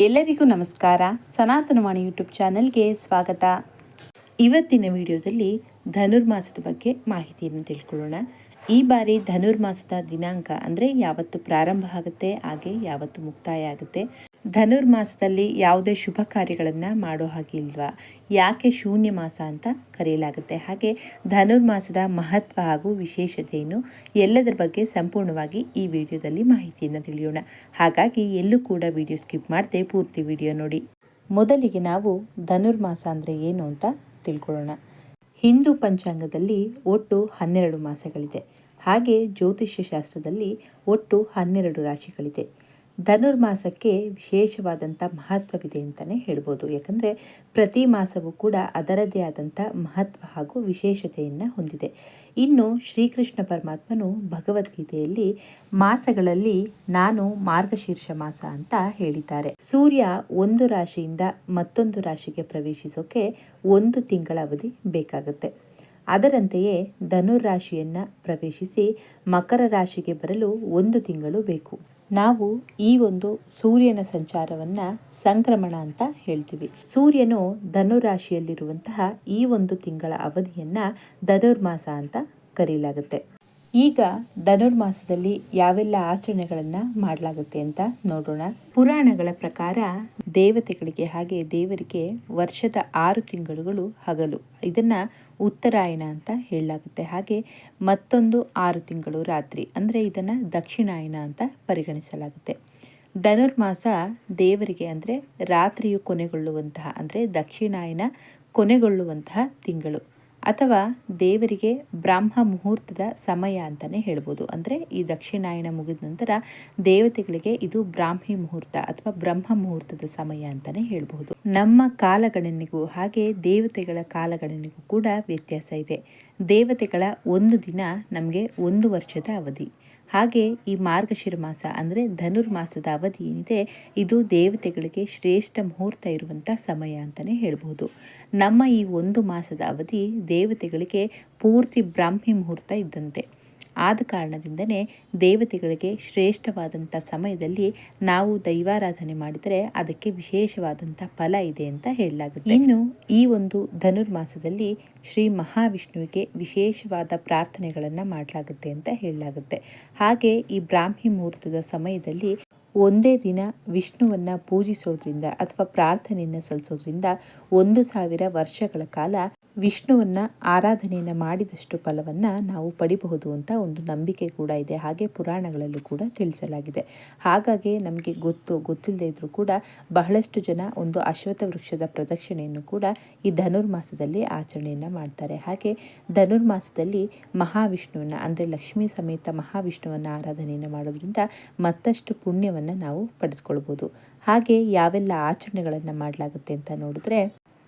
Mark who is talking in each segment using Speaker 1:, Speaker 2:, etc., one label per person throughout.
Speaker 1: ಎಲ್ಲರಿಗೂ ನಮಸ್ಕಾರ. ಸನಾತನವಾಣಿ ಯೂಟ್ಯೂಬ್ ಚಾನಲ್ಗೆ ಸ್ವಾಗತ. ಇವತ್ತಿನ ವಿಡಿಯೋದಲ್ಲಿ ಧನುರ್ಮಾಸದ ಬಗ್ಗೆ ಮಾಹಿತಿಯನ್ನು ತಿಳ್ಕೊಳ್ಳೋಣ. ಈ ಬಾರಿ ಧನುರ್ಮಾಸದ ದಿನಾಂಕ ಅಂದರೆ ಯಾವತ್ತು ಪ್ರಾರಂಭ ಆಗುತ್ತೆ, ಹಾಗೆ ಯಾವತ್ತು ಮುಕ್ತಾಯ ಆಗುತ್ತೆ. ಧನುರ್ಮಾಸದಲ್ಲಿ ಯಾವುದೇ ಶುಭ ಕಾರ್ಯಗಳನ್ನು ಮಾಡೋ ಹಾಗೆ ಇಲ್ವಾ? ಯಾಕೆ ಶೂನ್ಯ ಮಾಸ ಅಂತ ಕರೆಯಲಾಗುತ್ತೆ? ಹಾಗೆ ಧನುರ್ಮಾಸದ ಮಹತ್ವ ಹಾಗೂ ವಿಶೇಷತೆ ಎಲ್ಲದರ ಬಗ್ಗೆ ಸಂಪೂರ್ಣವಾಗಿ ಈ ವಿಡಿಯೋದಲ್ಲಿ ಮಾಹಿತಿಯನ್ನು ತಿಳಿಯೋಣ. ಹಾಗಾಗಿ ಎಲ್ಲೂ ಕೂಡ ವಿಡಿಯೋ ಸ್ಕಿಪ್ ಮಾಡದೆ ಪೂರ್ತಿ ವಿಡಿಯೋ ನೋಡಿ. ಮೊದಲಿಗೆ ನಾವು ಧನುರ್ಮಾಸ ಅಂದರೆ ಏನು ಅಂತ ತಿಳ್ಕೊಳ್ಳೋಣ. ಹಿಂದೂ ಪಂಚಾಂಗದಲ್ಲಿ ಒಟ್ಟು ಹನ್ನೆರಡು ಮಾಸಗಳಿದೆ. ಹಾಗೆ ಜ್ಯೋತಿಷ್ಯ ಶಾಸ್ತ್ರದಲ್ಲಿ ಒಟ್ಟು ಹನ್ನೆರಡು ರಾಶಿಗಳಿದೆ. ಧನುರ್ಮಾಸಕ್ಕೆ ವಿಶೇಷವಾದಂಥ ಮಹತ್ವವಿದೆ ಅಂತಲೇ ಹೇಳ್ಬೋದು. ಯಾಕಂದರೆ ಪ್ರತಿ ಮಾಸವೂ ಕೂಡ ಅದರದೇ ಆದಂಥ ಮಹತ್ವ ಹಾಗೂ ವಿಶೇಷತೆಯನ್ನು ಹೊಂದಿದೆ. ಇನ್ನು ಶ್ರೀಕೃಷ್ಣ ಪರಮಾತ್ಮನು ಭಗವದ್ಗೀತೆಯಲ್ಲಿ ಮಾಸಗಳಲ್ಲಿ ನಾನು ಮಾರ್ಗಶೀರ್ಷ ಮಾಸ ಅಂತ ಹೇಳಿದ್ದಾರೆ. ಸೂರ್ಯ ಒಂದು ರಾಶಿಯಿಂದ ಮತ್ತೊಂದು ರಾಶಿಗೆ ಪ್ರವೇಶಿಸೋಕೆ ಒಂದು ತಿಂಗಳ ಅವಧಿ ಬೇಕಾಗುತ್ತೆ. ಅದರಂತೆಯೇ ಧನುರಾಶಿಯನ್ನು ಪ್ರವೇಶಿಸಿ ಮಕರ ರಾಶಿಗೆ ಬರಲು ಒಂದು ತಿಂಗಳು ಬೇಕು. ನಾವು ಈ ಒಂದು ಸೂರ್ಯನ ಸಂಚಾರವನ್ನ ಸಂಕ್ರಮಣ ಅಂತ ಹೇಳ್ತೀವಿ. ಸೂರ್ಯನು ಧನುರಾಶಿಯಲ್ಲಿರುವಂತಹ ಈ ಒಂದು ತಿಂಗಳ ಅವಧಿಯನ್ನ ಧನುರ್ಮಾಸ ಅಂತ ಕರೆಯಲಾಗುತ್ತೆ ಈಗ ಧನುರ್ಮಾಸದಲ್ಲಿ ಯಾವೆಲ್ಲ ಆಚರಣೆಗಳನ್ನ ಮಾಡಲಾಗುತ್ತೆ ಅಂತ ನೋಡೋಣ. ಪುರಾಣಗಳ ಪ್ರಕಾರ ದೇವತೆಗಳಿಗೆ ಹಾಗೆ ದೇವರಿಗೆ ವರ್ಷದ ಆರು ತಿಂಗಳುಗಳು ಹಗಲು. ಇದನ್ನ ಉತ್ತರಾಯಣ ಅಂತ ಹೇಳಲಾಗುತ್ತೆ. ಹಾಗೆ ಮತ್ತೊಂದು ಆರು ತಿಂಗಳು ರಾತ್ರಿ, ಅಂದರೆ ಇದನ್ನ ದಕ್ಷಿಣಾಯನ ಅಂತ ಪರಿಗಣಿಸಲಾಗುತ್ತೆ. ಧನುರ್ಮಾಸ ದೇವರಿಗೆ ಅಂದರೆ ರಾತ್ರಿಯು ಕೊನೆಗೊಳ್ಳುವಂತಹ, ಅಂದರೆ ದಕ್ಷಿಣಾಯನ ಕೊನೆಗೊಳ್ಳುವಂತಹ ತಿಂಗಳು. ಅಥವಾ ದೇವರಿಗೆ ಬ್ರಾಹ್ಮ ಮುಹೂರ್ತದ ಸಮಯ ಅಂತಲೇ ಹೇಳ್ಬೋದು. ಅಂದರೆ ಈ ದಕ್ಷಿಣಾಯಣ ಮುಗಿದ ನಂತರ ದೇವತೆಗಳಿಗೆ ಇದು ಬ್ರಾಹ್ಮಿ ಮುಹೂರ್ತ ಅಥವಾ ಬ್ರಹ್ಮ ಮುಹೂರ್ತದ ಸಮಯ ಅಂತಲೇ ಹೇಳ್ಬೋದು ನಮ್ಮ ಕಾಲಗಣನೆಗೂ ಹಾಗೆ ದೇವತೆಗಳ ಕಾಲಗಣನೆಗೂ ಕೂಡ ವ್ಯತ್ಯಾಸ ಇದೆ. ದೇವತೆಗಳ ಒಂದು ದಿನ ನಮಗೆ ಒಂದು ವರ್ಷದ ಅವಧಿ. ಹಾಗೆ ಈ ಮಾರ್ಗಶಿರ ಮಾಸ ಅಂದರೆ ಧನುರ್ಮಾಸದ ಅವಧಿ ಏನಿದೆ, ಇದು ದೇವತೆಗಳಿಗೆ ಶ್ರೇಷ್ಠ ಮುಹೂರ್ತ ಇರುವಂಥ ಸಮಯ ಅಂತಲೇ ಹೇಳ್ಬೋದು ನಮ್ಮ ಈ ಒಂದು ಮಾಸದ ಅವಧಿ ದೇವತೆಗಳಿಗೆ ಪೂರ್ತಿ ಬ್ರಾಹ್ಮಿ ಮುಹೂರ್ತ ಇದ್ದಂತೆ. ಆದ ಕಾರಣದಿಂದನೇ ದೇವತೆಗಳಿಗೆ ಶ್ರೇಷ್ಠವಾದಂಥ ಸಮಯದಲ್ಲಿ ನಾವು ದೈವಾರಾಧನೆ ಮಾಡಿದರೆ ಅದಕ್ಕೆ ವಿಶೇಷವಾದಂಥ ಫಲ ಇದೆ ಅಂತ ಹೇಳಲಾಗುತ್ತೆ. ಇನ್ನು ಈ ಒಂದು ಧನುರ್ಮಾಸದಲ್ಲಿ ಶ್ರೀ ಮಹಾವಿಷ್ಣುವಿಗೆ ವಿಶೇಷವಾದ ಪ್ರಾರ್ಥನೆಗಳನ್ನು ಮಾಡಲಾಗುತ್ತೆ ಅಂತ ಹೇಳಲಾಗುತ್ತೆ. ಹಾಗೆ ಈ ಬ್ರಾಹ್ಮಿ ಮುಹೂರ್ತದ ಸಮಯದಲ್ಲಿ ಒಂದೇ ದಿನ ವಿಷ್ಣುವನ್ನ ಪೂಜಿಸೋದ್ರಿಂದ ಅಥವಾ ಪ್ರಾರ್ಥನೆಯನ್ನು ಸಲ್ಲಿಸೋದ್ರಿಂದ ಒಂದು ಸಾವಿರ ವರ್ಷಗಳ ಕಾಲ ವಿಷ್ಣುವನ್ನ ಆರಾಧನೆಯನ್ನು ಮಾಡಿದಷ್ಟು ಫಲವನ್ನು ನಾವು ಪಡಿಬಹುದು ಅಂತ ಒಂದು ನಂಬಿಕೆ ಕೂಡ ಇದೆ. ಹಾಗೆ ಪುರಾಣಗಳಲ್ಲೂ ಕೂಡ ತಿಳಿಸಲಾಗಿದೆ. ಹಾಗಾಗಿ ನಮಗೆ ಗೊತ್ತು ಗೊತ್ತಿಲ್ಲದೆ ಇದ್ದರೂ ಕೂಡ ಬಹಳಷ್ಟು ಜನ ಒಂದು ಅಶ್ವತ್ಥ ವೃಕ್ಷದ ಪ್ರದಕ್ಷಿಣೆಯನ್ನು ಕೂಡ ಈ ಧನುರ್ಮಾಸದಲ್ಲಿ ಆಚರಣೆಯನ್ನು ಮಾಡ್ತಾರೆ. ಹಾಗೆ ಧನುರ್ಮಾಸದಲ್ಲಿ ಮಹಾವಿಷ್ಣುವನ್ನು, ಅಂದರೆ ಲಕ್ಷ್ಮೀ ಸಮೇತ ಮಹಾವಿಷ್ಣುವನ್ನು ಆರಾಧನೆಯನ್ನು ಮಾಡೋದ್ರಿಂದ ಮತ್ತಷ್ಟು ಪುಣ್ಯವನ್ನು ನಾವು ಪಡೆದುಕೊಳ್ಬೋದು ಹಾಗೆ ಯಾವೆಲ್ಲ ಆಚರಣೆಗಳನ್ನು ಮಾಡಲಾಗುತ್ತೆ ಅಂತ ನೋಡಿದ್ರೆ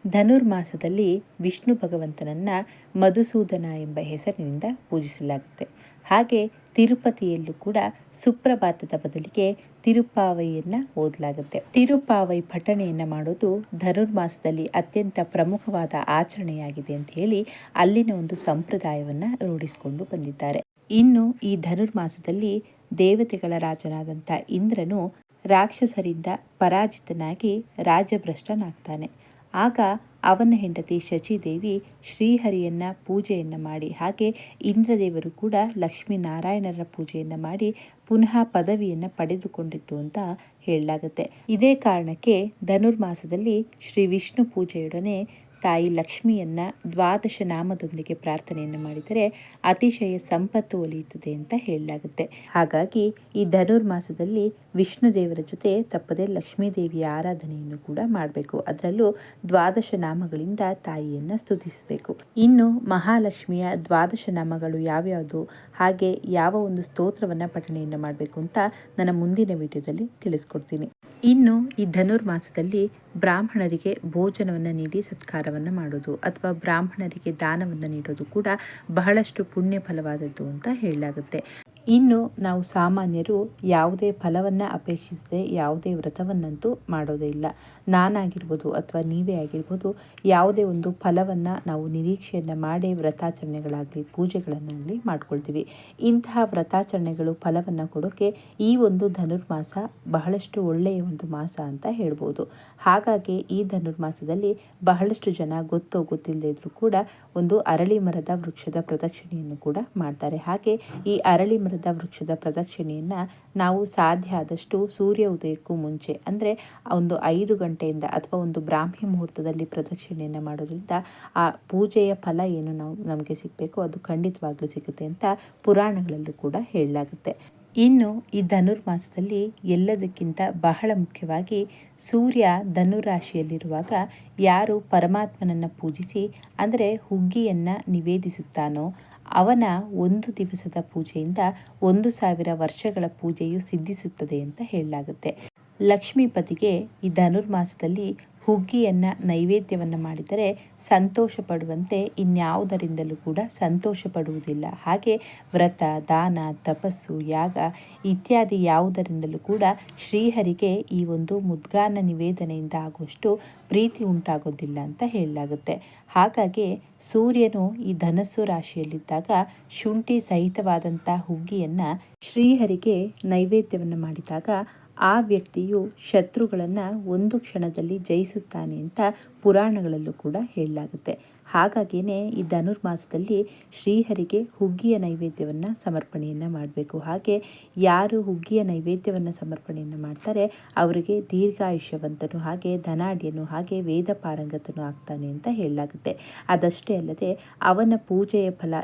Speaker 1: ಧನುರ್ಮಾಸದಲ್ಲಿ ವಿಷ್ಣು ಭಗವಂತನನ್ನ ಮಧುಸೂದನ ಎಂಬ ಹೆಸರಿನಿಂದ ಪೂಜಿಸಲಾಗುತ್ತೆ. ಹಾಗೆ ತಿರುಪತಿಯಲ್ಲೂ ಕೂಡ ಸುಪ್ರಭಾತದ ಬದಲಿಗೆ ತಿರುಪಾವೈಯನ್ನ ಓದಲಾಗುತ್ತೆ. ತಿರುಪಾವೈ ಪಠಣೆಯನ್ನ ಮಾಡೋದು ಧನುರ್ಮಾಸದಲ್ಲಿ ಅತ್ಯಂತ ಪ್ರಮುಖವಾದ ಆಚರಣೆಯಾಗಿದೆ ಅಂತ ಹೇಳಿ ಅಲ್ಲಿನ ಒಂದು ಸಂಪ್ರದಾಯವನ್ನ ರೂಢಿಸಿಕೊಂಡು ಬಂದಿದ್ದಾರೆ. ಇನ್ನು ಈ ಧನುರ್ಮಾಸದಲ್ಲಿ ದೇವತೆಗಳ ರಾಜನಾದಂಥ ಇಂದ್ರನು ರಾಕ್ಷಸರಿಂದ ಪರಾಜಿತನಾಗಿ ರಾಜಭ್ರಷ್ಟನಾಗ್ತಾನೆ. ಆಗ ಅವನ ಹೆಂಡತಿ ಶಚಿದೇವಿ ಶ್ರೀಹರಿಯನ್ನ ಪೂಜೆಯನ್ನು ಮಾಡಿ, ಹಾಗೆ ಇಂದ್ರದೇವರು ಕೂಡ ಲಕ್ಷ್ಮೀನಾರಾಯಣರ ಪೂಜೆಯನ್ನು ಮಾಡಿ ಪುನಃ ಪದವಿಯನ್ನು ಪಡೆದುಕೊಂಡಿತ್ತು ಅಂತ ಹೇಳಲಾಗುತ್ತೆ. ಇದೇ ಕಾರಣಕ್ಕೆ ಧನುರ್ಮಾಸದಲ್ಲಿ ಶ್ರೀ ವಿಷ್ಣು ಪೂಜೆಯೊಡನೆ ತಾಯಿ ಲಕ್ಷ್ಮಿಯನ್ನ ದ್ವಾದಶ ನಾಮದೊಂದಿಗೆ ಪ್ರಾರ್ಥನೆಯನ್ನು ಮಾಡಿದರೆ ಅತಿಶಯ ಸಂಪತ್ತು ಒಲಿಯುತ್ತದೆ ಅಂತ ಹೇಳಲಾಗುತ್ತೆ. ಹಾಗಾಗಿ ಈ ಧನುರ್ಮಾಸದಲ್ಲಿ ವಿಷ್ಣು ದೇವರ ಜೊತೆ ತಪ್ಪದೆ ಲಕ್ಷ್ಮೀ ದೇವಿಯ ಆರಾಧನೆಯನ್ನು ಕೂಡ ಮಾಡಬೇಕು. ಅದರಲ್ಲೂ ದ್ವಾದಶ ನಾಮಗಳಿಂದ ತಾಯಿಯನ್ನು ಸ್ತುತಿಸಬೇಕು. ಇನ್ನು ಮಹಾಲಕ್ಷ್ಮಿಯ ದ್ವಾದಶ ನಾಮಗಳು ಯಾವ್ಯಾವುದು, ಹಾಗೆ ಯಾವ ಒಂದು ಸ್ತೋತ್ರವನ್ನ ಪಠಣೆಯನ್ನು ಮಾಡಬೇಕು ಅಂತ ನನ್ನ ಮುಂದಿನ ವಿಡಿಯೋದಲ್ಲಿ ತಿಳಿಸ್ಕೊಡ್ತೀನಿ. ಇನ್ನು ಈ ಧನುರ್ಮಾಸದಲ್ಲಿ ಬ್ರಾಹ್ಮಣರಿಗೆ ಭೋಜನವನ್ನು ನೀಡಿ ಸತ್ಕಾರವನ್ನು ಮಾಡೋದು ಅಥವಾ ಬ್ರಾಹ್ಮಣರಿಗೆ ದಾನವನ್ನು ನೀಡೋದು ಕೂಡ ಬಹಳಷ್ಟು ಪುಣ್ಯ ಫಲವಾದದ್ದು ಅಂತ ಹೇಳಲಾಗುತ್ತೆ. ಇನ್ನು ನಾವು ಸಾಮಾನ್ಯರು ಯಾವುದೇ ಫಲವನ್ನು ಅಪೇಕ್ಷಿಸದೆ ಯಾವುದೇ ವ್ರತವನ್ನಂತೂ ಮಾಡೋದೇ ಇಲ್ಲ. ನಾನಾಗಿರ್ಬೋದು ಅಥವಾ ನೀವೇ ಆಗಿರ್ಬೋದು ಯಾವುದೇ ಒಂದು ಫಲವನ್ನು ನಾವು ನಿರೀಕ್ಷೆಯನ್ನು ಮಾಡಿ ವ್ರತಾಚರಣೆಗಳಾಗಲಿ, ಪೂಜೆಗಳನ್ನಾಗಲಿ ಮಾಡ್ಕೊಳ್ತೀವಿ. ಇಂತಹ ವ್ರತಾಚರಣೆಗಳು ಫಲವನ್ನು ಕೊಡೋಕ್ಕೆ ಈ ಒಂದು ಧನುರ್ಮಾಸ ಬಹಳಷ್ಟು ಒಳ್ಳೆಯ ಒಂದು ಮಾಸ ಅಂತ ಹೇಳ್ಬೋದು. ಹಾಗಾಗಿ ಈ ಧನುರ್ಮಾಸದಲ್ಲಿ ಬಹಳಷ್ಟು ಜನ ಗೊತ್ತೋ ಗೊತ್ತಿಲ್ಲದೆ ಇದ್ರೂ ಕೂಡ ಒಂದು ಅರಳಿ ಮರದ ವೃಕ್ಷದ ಪ್ರದಕ್ಷಿಣೆಯನ್ನು ಕೂಡ ಮಾಡ್ತಾರೆ. ಹಾಗೆ ಈ ಅರಳಿ ಮರದ ವೃಕ್ಷದ ಪ್ರದಕ್ಷಿಣೆಯನ್ನು ನಾವು ಸಾಧ್ಯ ಆದಷ್ಟು ಸೂರ್ಯ ಉದಯಕ್ಕೂ ಮುಂಚೆ, ಅಂದರೆ ಒಂದು ಐದು ಗಂಟೆಯಿಂದ ಅಥವಾ ಒಂದು ಬ್ರಾಹ್ಮಿ ಮುಹೂರ್ತದಲ್ಲಿ ಪ್ರದಕ್ಷಿಣೆಯನ್ನು ಮಾಡೋದ್ರಿಂದ ಆ ಪೂಜೆಯ ಫಲ ಏನು ನಾವು, ನಮಗೆ ಸಿಗಬೇಕು, ಅದು ಖಂಡಿತವಾಗ್ಲೂ ಸಿಗುತ್ತೆ ಅಂತ ಪುರಾಣಗಳಲ್ಲೂ ಕೂಡ ಹೇಳಲಾಗುತ್ತೆ. ಇನ್ನು ಈ ಧನುರ್ಮಾಸದಲ್ಲಿ ಎಲ್ಲದಕ್ಕಿಂತ ಬಹಳ ಮುಖ್ಯವಾಗಿ ಸೂರ್ಯ ಧನುರಾಶಿಯಲ್ಲಿರುವಾಗ ಯಾರು ಪರಮಾತ್ಮನನ್ನು ಪೂಜಿಸಿ, ಅಂದರೆ ಹುಗ್ಗಿಯನ್ನು ನಿವೇದಿಸುತ್ತಾನೋ ಅವನ ಒಂದು ದಿವಸದ ಪೂಜೆಯಿಂದ ಒಂದು ಸಾವಿರ ವರ್ಷಗಳ ಪೂಜೆಯು ಸಿದ್ಧಿಸುತ್ತದೆ ಅಂತ ಹೇಳಲಾಗುತ್ತೆ. ಲಕ್ಷ್ಮೀಪತಿಗೆ ಈ ಧನುರ್ಮಾಸದಲ್ಲಿ ಹುಗ್ಗಿಯನ್ನು ನೈವೇದ್ಯವನ್ನು ಮಾಡಿದರೆ ಸಂತೋಷ ಪಡುವಂತೆ ಇನ್ಯಾವುದರಿಂದಲೂ ಕೂಡ ಸಂತೋಷ ಪಡುವುದಿಲ್ಲ ಹಾಗೆ ವ್ರತ, ದಾನ, ತಪಸ್ಸು, ಯಾಗ ಇತ್ಯಾದಿ ಯಾವುದರಿಂದಲೂ ಕೂಡ ಶ್ರೀಹರಿಗೆ ಈ ಒಂದು ಮುದ್ಗಾನ ನಿವೇದನೆಯಿಂದ ಆಗುವಷ್ಟು ಪ್ರೀತಿ ಉಂಟಾಗೋದಿಲ್ಲ ಅಂತ ಹೇಳಲಾಗುತ್ತೆ. ಹಾಗಾಗಿ ಸೂರ್ಯನು ಈ ಧನಸ್ಸು ರಾಶಿಯಲ್ಲಿದ್ದಾಗ ಶುಂಠಿ ಸಹಿತವಾದಂಥ ಹುಗ್ಗಿಯನ್ನು ಶ್ರೀಹರಿಗೆ ನೈವೇದ್ಯವನ್ನು ಮಾಡಿದಾಗ ಆ ವ್ಯಕ್ತಿಯು ಶತ್ರುಗಳನ್ನು ಒಂದು ಕ್ಷಣದಲ್ಲಿ ಜಯಿಸುತ್ತಾನೆ ಅಂತ ಪುರಾಣಗಳಲ್ಲೂ ಕೂಡ ಹೇಳಲಾಗುತ್ತೆ. ಹಾಗಾಗಿಯೇ ಈ ಧನುರ್ಮಾಸದಲ್ಲಿ ಶ್ರೀಹರಿಗೆ ಹುಗ್ಗಿಯ ನೈವೇದ್ಯವನ್ನು ಸಮರ್ಪಣೆಯನ್ನು ಮಾಡಬೇಕು. ಹಾಗೆ ಯಾರು ಹುಗ್ಗಿಯ ನೈವೇದ್ಯವನ್ನು ಸಮರ್ಪಣೆಯನ್ನು ಮಾಡ್ತಾರೆ, ಅವರಿಗೆ ದೀರ್ಘಾಯುಷ್ಯವಂತನು ಹಾಗೆ ಧನಾಢ್ಯನು ಹಾಗೆ ವೇದ ಪಾರಂಗತನು ಆಗ್ತಾನೆ ಅಂತ ಹೇಳಲಾಗುತ್ತೆ. ಅದಷ್ಟೇ ಅಲ್ಲದೆ ಅವನ ಪೂಜೆಯ ಫಲ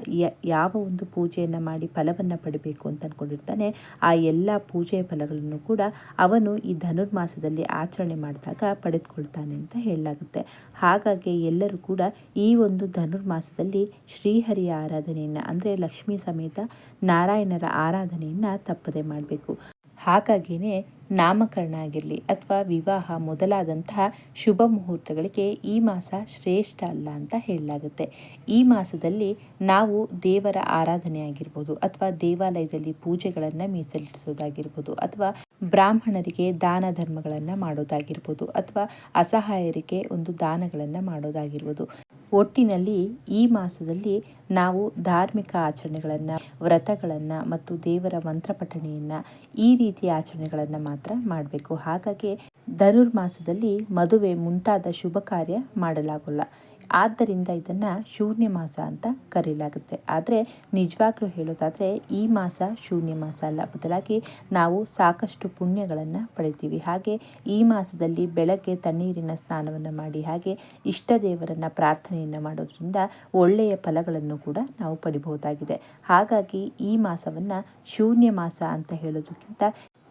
Speaker 1: ಯಾವ ಒಂದು ಪೂಜೆಯನ್ನು ಮಾಡಿ ಫಲವನ್ನು ಪಡಿಬೇಕು ಅಂತ ಅಂದ್ಕೊಂಡಿರ್ತಾನೆ ಆ ಎಲ್ಲ ಪೂಜೆಯ ಫಲಗಳನ್ನು ಕೂಡ ಅವನು ಈ ಧನುರ್ಮಾಸದಲ್ಲಿ ಆಚರಣೆ ಮಾಡಿದಾಗ ಪಡೆದುಕೊಳ್ತಾನೆ ಅಂತ ಹೇಳಲಾಗುತ್ತೆ. ಹಾಗಾಗಿ ಎಲ್ಲರೂ ಕೂಡ ಈ ಒಂದು ಧನುರ್ಮಾಸದಲ್ಲಿ ಶ್ರೀಹರಿಯ ಆರಾಧನೆಯನ್ನು, ಅಂದರೆ ಲಕ್ಷ್ಮೀ ಸಮೇತ ನಾರಾಯಣರ ಆರಾಧನೆಯನ್ನು ತಪ್ಪದೆ ಮಾಡಬೇಕು. ಹಾಗಾಗಿಯೇ ನಾಮಕರಣ ಆಗಿರಲಿ ಅಥವಾ ವಿವಾಹ ಮೊದಲಾದಂತಹ ಶುಭ ಮುಹೂರ್ತಗಳಿಗೆ ಈ ಮಾಸ ಶ್ರೇಷ್ಠ ಅಲ್ಲ ಅಂತ ಹೇಳಲಾಗುತ್ತೆ. ಈ ಮಾಸದಲ್ಲಿ ನಾವು ದೇವರ ಆರಾಧನೆ ಆಗಿರ್ಬೋದು ಅಥವಾ ದೇವಾಲಯದಲ್ಲಿ ಪೂಜೆಗಳನ್ನು ಮೀಸಲಿಡಿಸೋದಾಗಿರ್ಬೋದು ಅಥವಾ ಬ್ರಾಹ್ಮಣರಿಗೆ ದಾನ ಧರ್ಮಗಳನ್ನು ಮಾಡೋದಾಗಿರ್ಬೋದು ಅಥವಾ ಅಸಹಾಯರಿಗೆ ಒಂದು ದಾನಗಳನ್ನು ಮಾಡೋದಾಗಿರ್ಬೋದು. ಒಟ್ಟಿನಲ್ಲಿ ಈ ಮಾಸದಲ್ಲಿ ನಾವು ಧಾರ್ಮಿಕ ಆಚರಣೆಗಳನ್ನು, ವ್ರತಗಳನ್ನು ಮತ್ತು ದೇವರ ಮಂತ್ರಪಠಣೆಯನ್ನು ಈ ರೀತಿಯ ಆಚರಣೆಗಳನ್ನು ಮಾತ್ರ ಮಾಡಬೇಕು. ಹಾಗಾಗಿ ಧನುರ್ಮಾಸದಲ್ಲಿ ಮದುವೆ ಮುಂತಾದ ಶುಭ ಕಾರ್ಯ ಮಾಡಲಾಗೋಲ್ಲ. ಆದ್ದರಿಂದ ಇದನ್ನು ಶೂನ್ಯ ಮಾಸ ಅಂತ ಕರೆಯಲಾಗುತ್ತೆ ಆದರೆ ನಿಜವಾಗ್ಲೂ ಹೇಳೋದಾದರೆ ಈ ಮಾಸ ಶೂನ್ಯ ಮಾಸ ಅಲ್ಲ. ಬದಲಾಗಿ ನಾವು ಸಾಕಷ್ಟು ಪುಣ್ಯಗಳನ್ನು ಪಡಿತೀವಿ ಹಾಗೆ ಈ ಮಾಸದಲ್ಲಿ ಬೆಳಗ್ಗೆ ತಣ್ಣೀರಿನ ಸ್ನಾನವನ್ನು ಮಾಡಿ, ಹಾಗೆ ಇಷ್ಟ ದೇವರನ್ನು ಪ್ರಾರ್ಥನೆಯನ್ನು ಮಾಡೋದ್ರಿಂದ ಒಳ್ಳೆಯ ಫಲಗಳನ್ನು ಕೂಡ ನಾವು ಪಡಿಬಹುದಾಗಿದೆ. ಹಾಗಾಗಿ ಈ ಮಾಸವನ್ನು ಶೂನ್ಯ ಮಾಸ ಅಂತ ಹೇಳೋದಕ್ಕಿಂತ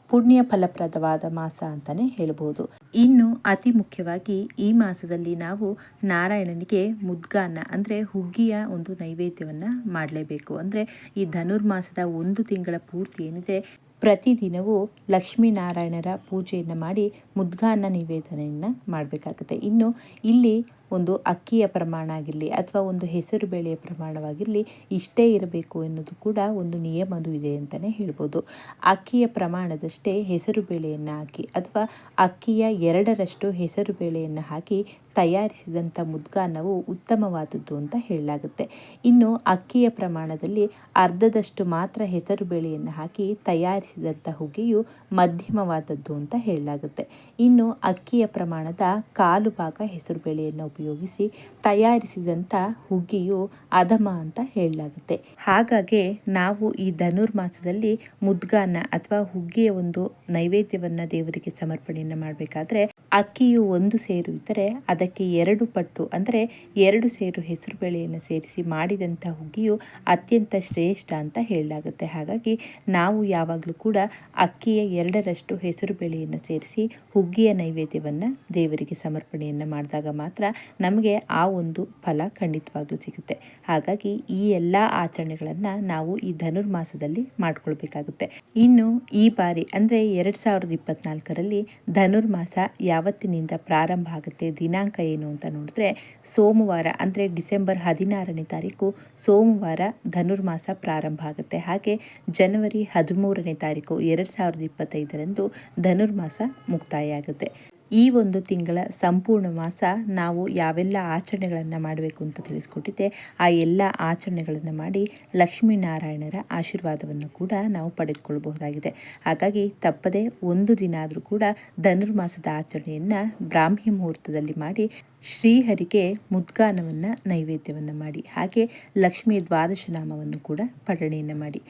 Speaker 1: ಪುಣ್ಯ ಫಲಪ್ರದವಾದ ಮಾಸ ಅಂತಲೇ ಹೇಳಬಹುದು ಇನ್ನು ಅತಿ ಮುಖ್ಯವಾಗಿ ಈ ಮಾಸದಲ್ಲಿ ನಾವು ನಾರಾಯಣನಿಗೆ ಮುದ್ಗಾನ ಅಂದರೆ ಹುಗ್ಗಿಯ ಒಂದು ನೈವೇದ್ಯವನ್ನು ಮಾಡಲೇಬೇಕು. ಅಂದರೆ ಈ ಧನುರ್ಮಾಸದ ಒಂದು ತಿಂಗಳ ಪೂರ್ತಿ ಏನಿದೆ, ಪ್ರತಿದಿನವೂ ಲಕ್ಷ್ಮೀನಾರಾಯಣರ ಪೂಜೆಯನ್ನು ಮಾಡಿ ಮುದ್ಗಾನ ನಿವೇದನೆಯನ್ನು ಮಾಡಬೇಕಾಗುತ್ತೆ. ಇನ್ನು ಇಲ್ಲಿ ಒಂದು ಅಕ್ಕಿಯ ಪ್ರಮಾಣ ಆಗಿರಲಿ ಅಥವಾ ಒಂದು ಹೆಸರು ಬೇಳೆಯ ಪ್ರಮಾಣವಾಗಿರಲಿ ಇಷ್ಟೇ ಇರಬೇಕು ಎನ್ನುವುದು ಕೂಡ ಒಂದು ನಿಯಮದು ಇದೆ ಅಂತಲೇ ಹೇಳ್ಬೋದು. ಅಕ್ಕಿಯ ಪ್ರಮಾಣದಷ್ಟೇ ಹೆಸರು ಬೇಳೆಯನ್ನು ಹಾಕಿ ಅಥವಾ ಅಕ್ಕಿಯ ಎರಡರಷ್ಟು ಹೆಸರು ಬೇಳೆಯನ್ನು ಹಾಕಿ ತಯಾರಿಸಿದಂಥ ಮುದ್ಗಾನವು ಉತ್ತಮವಾದದ್ದು ಅಂತ ಹೇಳಲಾಗುತ್ತೆ. ಇನ್ನು ಅಕ್ಕಿಯ ಪ್ರಮಾಣದಲ್ಲಿ ಅರ್ಧದಷ್ಟು ಮಾತ್ರ ಹೆಸರು ಬೇಳೆಯನ್ನು ಹಾಕಿ ತಯಾರಿಸಿದಂಥ ಹುಗೆಯು ಮಧ್ಯಮವಾದದ್ದು ಅಂತ ಹೇಳಲಾಗುತ್ತೆ. ಇನ್ನು ಅಕ್ಕಿಯ ಪ್ರಮಾಣದ ಕಾಲು ಭಾಗ ಹೆಸರು ಬೇಳೆಯನ್ನು ಉಪಯೋಗಿಸಿ ತಯಾರಿಸಿದಂಥ ಹುಗ್ಗಿಯು ಅಧಮ ಅಂತ ಹೇಳಲಾಗುತ್ತೆ. ಹಾಗಾಗಿ ನಾವು ಈ ಧನುರ್ಮಾಸದಲ್ಲಿ ಮುದ್ಗಾನ ಅಥವಾ ಹುಗ್ಗಿಯ ಒಂದು ನೈವೇದ್ಯವನ್ನು ದೇವರಿಗೆ ಸಮರ್ಪಣೆಯನ್ನು ಮಾಡಬೇಕಾದ್ರೆ ಅಕ್ಕಿಯು ಒಂದು ಸೇರು ಇದ್ದರೆ ಅದಕ್ಕೆ ಎರಡು ಪಟ್ಟು ಅಂದರೆ ಎರಡು ಸೇರು ಹೆಸರು ಬೇಳೆಯನ್ನು ಸೇರಿಸಿ ಮಾಡಿದಂಥ ಹುಗ್ಗಿಯು ಅತ್ಯಂತ ಶ್ರೇಷ್ಠ ಅಂತ ಹೇಳಲಾಗುತ್ತೆ. ಹಾಗಾಗಿ ನಾವು ಯಾವಾಗಲೂ ಕೂಡ ಅಕ್ಕಿಯ ಎರಡರಷ್ಟು ಹೆಸರು ಬೇಳೆಯನ್ನು ಸೇರಿಸಿ ಹುಗ್ಗಿಯ ನೈವೇದ್ಯವನ್ನು ದೇವರಿಗೆ ಸಮರ್ಪಣೆಯನ್ನು ಮಾಡಿದಾಗ ಮಾತ್ರ ನಮಗೆ ಆ ಒಂದು ಫಲ ಖಂಡಿತವಾಗ್ಲೂ ಸಿಗುತ್ತೆ. ಹಾಗಾಗಿ ಈ ಎಲ್ಲ ಆಚರಣೆಗಳನ್ನು ನಾವು ಈ ಧನುರ್ಮಾಸದಲ್ಲಿ ಮಾಡ್ಕೊಳ್ಬೇಕಾಗುತ್ತೆ. ಇನ್ನು ಈ ಬಾರಿ ಅಂದರೆ ಎರಡು ಸಾವಿರದ ಇಪ್ಪತ್ತ್ನಾಲ್ಕರಲ್ಲಿ ಧನುರ್ಮಾಸ ಯಾವತ್ತಿನಿಂದ ಪ್ರಾರಂಭ ಆಗುತ್ತೆ, ದಿನಾಂಕ ಏನು ಅಂತ ನೋಡಿದ್ರೆ ಸೋಮವಾರ ಅಂದರೆ ಡಿಸೆಂಬರ್ ಹದಿನಾರನೇ ತಾರೀಕು ಸೋಮವಾರ ಧನುರ್ಮಾಸ ಪ್ರಾರಂಭ ಆಗುತ್ತೆ. ಹಾಗೆ ಜನವರಿ ಹದಿಮೂರನೇ ತಾರೀಕು ಎರಡು ಸಾವಿರದ ಇಪ್ಪತ್ತೈದರಂದು ಧನುರ್ಮಾಸ ಮುಕ್ತಾಯ ಆಗುತ್ತೆ. ಈ ಒಂದು ತಿಂಗಳ ಸಂಪೂರ್ಣ ಮಾಸ ನಾವು ಯಾವೆಲ್ಲ ಆಚರಣೆಗಳನ್ನು ಮಾಡಬೇಕು ಅಂತ ತಿಳಿಸ್ಕೊಟ್ಟಿದ್ದೆ, ಆ ಎಲ್ಲ ಆಚರಣೆಗಳನ್ನು ಮಾಡಿ ಲಕ್ಷ್ಮೀನಾರಾಯಣರ ಆಶೀರ್ವಾದವನ್ನು ಕೂಡ ನಾವು ಪಡೆದುಕೊಳ್ಳಬಹುದಾಗಿದೆ ಹಾಗಾಗಿ ತಪ್ಪದೇ ಒಂದು ದಿನ ಆದರೂ ಕೂಡ ಧನುರ್ಮಾಸದ ಆಚರಣೆಯನ್ನು ಬ್ರಾಹ್ಮಿ ಮುಹೂರ್ತದಲ್ಲಿ ಮಾಡಿ ಶ್ರೀಹರಿಗೆ ಮುದ್ಗಾನವನ್ನು ನೈವೇದ್ಯವನ್ನು ಮಾಡಿ, ಹಾಗೆ ಲಕ್ಷ್ಮೀ ದ್ವಾದಶ ನಾಮವನ್ನು ಕೂಡ ಪಠಣೆಯನ್ನು ಮಾಡಿ.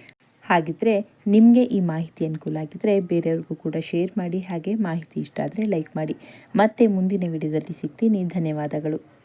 Speaker 1: ಹಾಗಿದ್ರೆ ನಿಮಗೆ ಈ ಮಾಹಿತಿ ಅನುಕೂಲ ಆಗಿದ್ದರೆ ಬೇರೆಯವ್ರಿಗೂ ಕೂಡ ಶೇರ್ ಮಾಡಿ, ಹಾಗೆ ಮಾಹಿತಿ ಇಷ್ಟ ಆದರೆ ಲೈಕ್ ಮಾಡಿ. ಮತ್ತೆ ಮುಂದಿನ ವಿಡಿಯೋದಲ್ಲಿ ಸಿಗ್ತೀನಿ. ಧನ್ಯವಾದಗಳು.